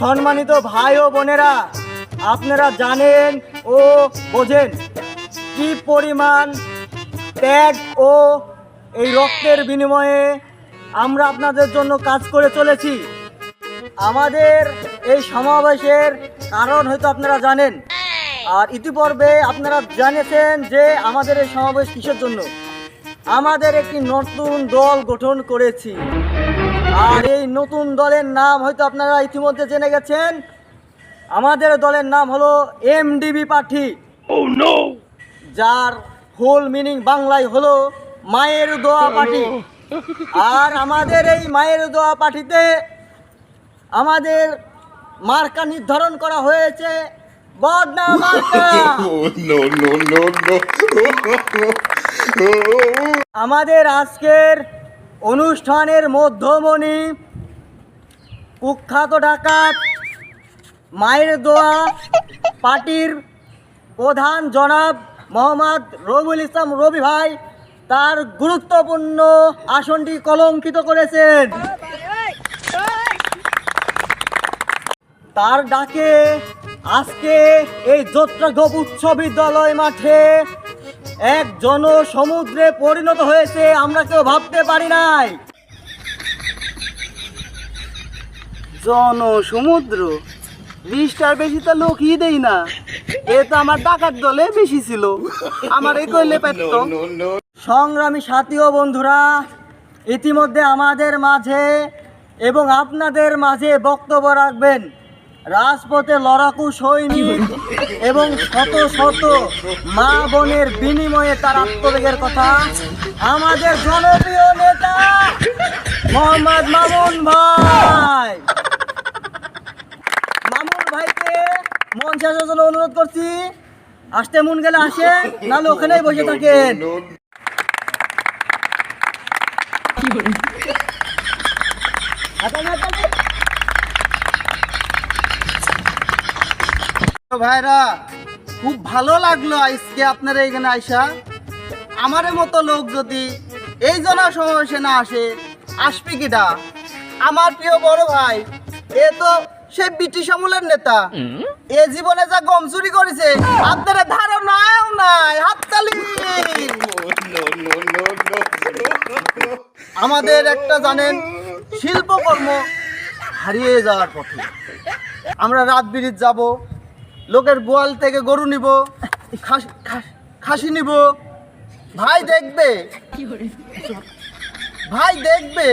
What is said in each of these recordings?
সম্মানিত ভাই ও বোনেরা, আপনারা জানেন ও বোঝেন কি পরিমাণ ত্যাগ ও এই রক্তের বিনিময়ে আমরা আপনাদের জন্য কাজ করে চলেছি। আমাদের এই সমাবেশের কারণ হয়তো আপনারা জানেন। আর ইতিপূর্বে আপনারা জানেছেন যে আমাদের এই সমাবেশ কিসের জন্য? আমাদের একটি নতুন দল গঠন করেছি। আর এই নতুন দলের নাম হয়তো আপনারা ইতিমধ্যে জেনে গেছেন। আমাদের দলের নাম হলো এমডিবি পার্টি। যার হোল মিনিং বাংলায় হলো মায়ের দোয়া পার্টি। আর আমাদের এই মায়ের দোয়া পার্টিতে আমাদের মার্কা নির্ধারণ করা হয়েছে। বদনা মার্কা। Oh. আমাদের আজকের অনুষ্ঠানের মধ্যমণি, কুখ্যাত ডাকাত, মায়ের দোয়া, পার্টির প্রধান জনাব মোহাম্মদ রবিউল ইসলাম রবি ভাই তার গুরুত্বপূর্ণ আসনটি কলঙ্কিত করেছেন। তার ডাকে আজকে এই যোত্রাগোপ উচ্চ বিদ্যালয় মাঠে এক জনসমুদ্রে পরিণত হয়েছে আমরা কেউ ভাবতে পারি নাই। জনসমুদ্র? বিশটার বেশি তো লোকই দেই না। এ তো আমার ডাকাত দলে বেশি ছিল। আমার এই কইলে পেত. সংগ্রামী সাথী ও বন্ধুরা ইতিমধ্যে আমাদের মাঝে এবং আপনাদের মাঝে বক্তব্য রাখবেন। রাজপথে লড়াকু সৈনিক এবং শত শত মা বোনের বিনিময়ে তার আত্মবেগের কথা আমাদের জনপ্রিয় নেতা মোহাম্মদ মামুন ভাই। মামুন ভাইকে মঞ্চে আসার জন্য অনুরোধ করছি আসতে মন গেলে আসে নাহলে ওখানেই বসে থাকেন। ভাইরা, খুব ভালো লাগল আজকে আপনারা এখানে আইসা। আমাদের মতো লোক যদি এই জনসমাবেশে না আসে, আসবে কিটা আমার প্রিয় বড় ভাই, এ তো সে ব্রিটিশ আমলের নেতা। এ জীবনে যা গম চুরি করেছে আপনারা ধারণাও নাই, হাততালি. আমাদের একটা জানেন, শিল্পকর্ম হারিয়ে যাওয়ার পথে। আমরা রাত বিরিত যাব লোকের গোয়াল থেকে গরু নিব, খাস- নিব। ভাই দেখবে ভাই দেখবে,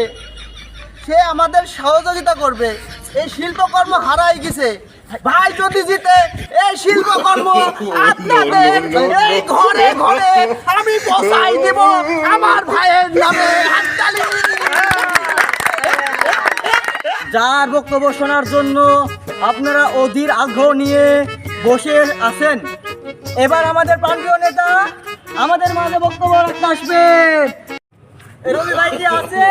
সে আমাদের সহযোগিতা করবে। এই শিল্পকর্ম হারাই গেছে। ভাই যদি জিতে, এই শিল্পকর্ম আপনাদের এই ঘরে ঘরে আমি পৌঁছাই দেব আমার ভাইয়ের নামে যার বক্তব্য শোনার জন্য আপনারা অধীর আগ্রহ নিয়ে বসে আছেন। এবার আমাদের প্রান্তীয় নেতা আমাদের মাঝে বক্তব্য রাখতে আসবেন এ রবি ভাই কি আছে?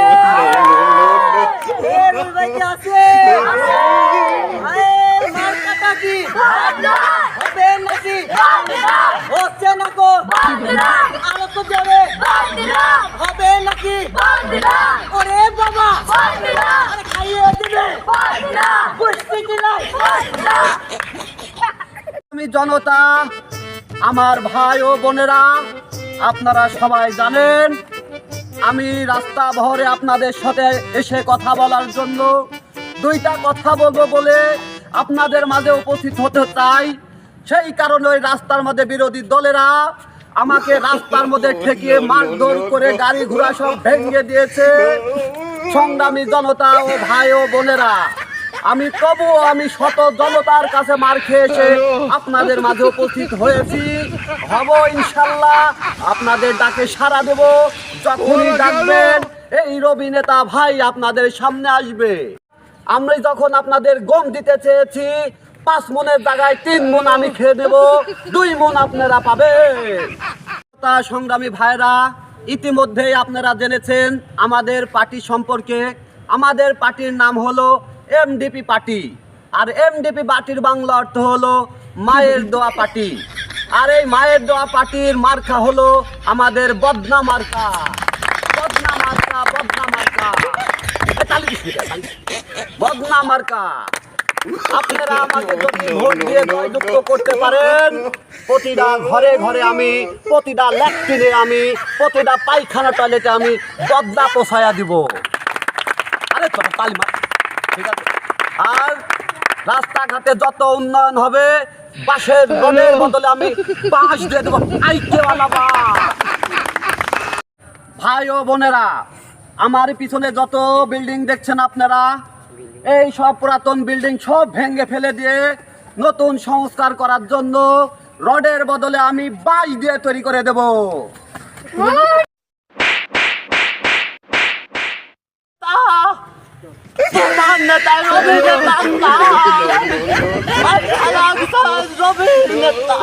রবি ভাই কি আছে? কি? হবে নাকি? হচ্ছে না কো? আরও তো যাবে? হবে নাকি? ওরে বাবা! আরে খাইয়ে দিবে। বুঝতে কি নাই আমি জনতা, আমার ভাই ও বোনেরা, আপনারা সবাই জানেন, আমি রাস্তা ভরে আপনাদের সাথে এসে কথা বলার জন্য দুইটা কথা বলব বলে আপনাদের মাঝে উপস্থিত হতে চাই। সেই কারণে ওই রাস্তার মধ্যে বিরোধী দলেরা আমাকে রাস্তার মধ্যে ঠেকিয়ে মারধর করে গাড়ি ঘোড়া সব ভেঙে দিয়েছে। সংগ্রামী জনতা ও ভাই ও বোনেরা। আমি তবুও আমি শত জনতার কাছে মার খেয়েছে। আপনাদের মাঝে উপস্থিত হয়েছি। হব ইনশাল্লাহ। আপনাদের ডাকে সাড়া দেব। যখনই ডাকবেন এই রবি নেতা ভাই আপনাদের সামনে আসবে। আমরা যখন আপনাদের গম দিতে চেয়েছি পাঁচ মনের জায়গায় তিন মন আমি খেয়ে দেব। দুই মন আপনারা পাবেন। তা সংগ্রামী ভাইরা ইতিমধ্যেই আপনারা জেনেছেন আমাদের পার্টি সম্পর্কে। আমাদের পার্টির নাম হলো এমডিপি পার্টি আর এমডিপি পার্টির বাংলা অর্থ হলো মায়ের দোয়া পার্টি আর এই মায়ের দোয়া পার্টির মার্কা হলো আমাদের বদনা মার্কা। বদনা মার্কা বদনা মার্কা। বদনা মার্কা। আপনারা আমাকে যদি ভোট দিয়ে জয়যুক্ত করতে পারেন, প্রতিটা ঘরে ঘরে আমি, প্রতিটা ল্যাট্রিনে আমি, প্রতিটা পায়খানা টয়লেটে আমি পদ্মা পোষায়া দিব। আরে চলো আর রাস্তাঘাটে যত উন্নয়ন হবে বাসের রোডের বদলে আমি বাঁশ দিয়ে দেবো। ভাই ও বোনেরা, আমার পিছনে যত বিল্ডিং দেখছেন আপনারা, এই সব পুরাতন বিল্ডিং সব ভেঙে ফেলে দিয়ে নতুন সংস্কার করার জন্য রডের বদলে আমি বাঁশ দিয়ে তৈরি করে দেব। তোমার নেতা রবি নেতা রবি নেতা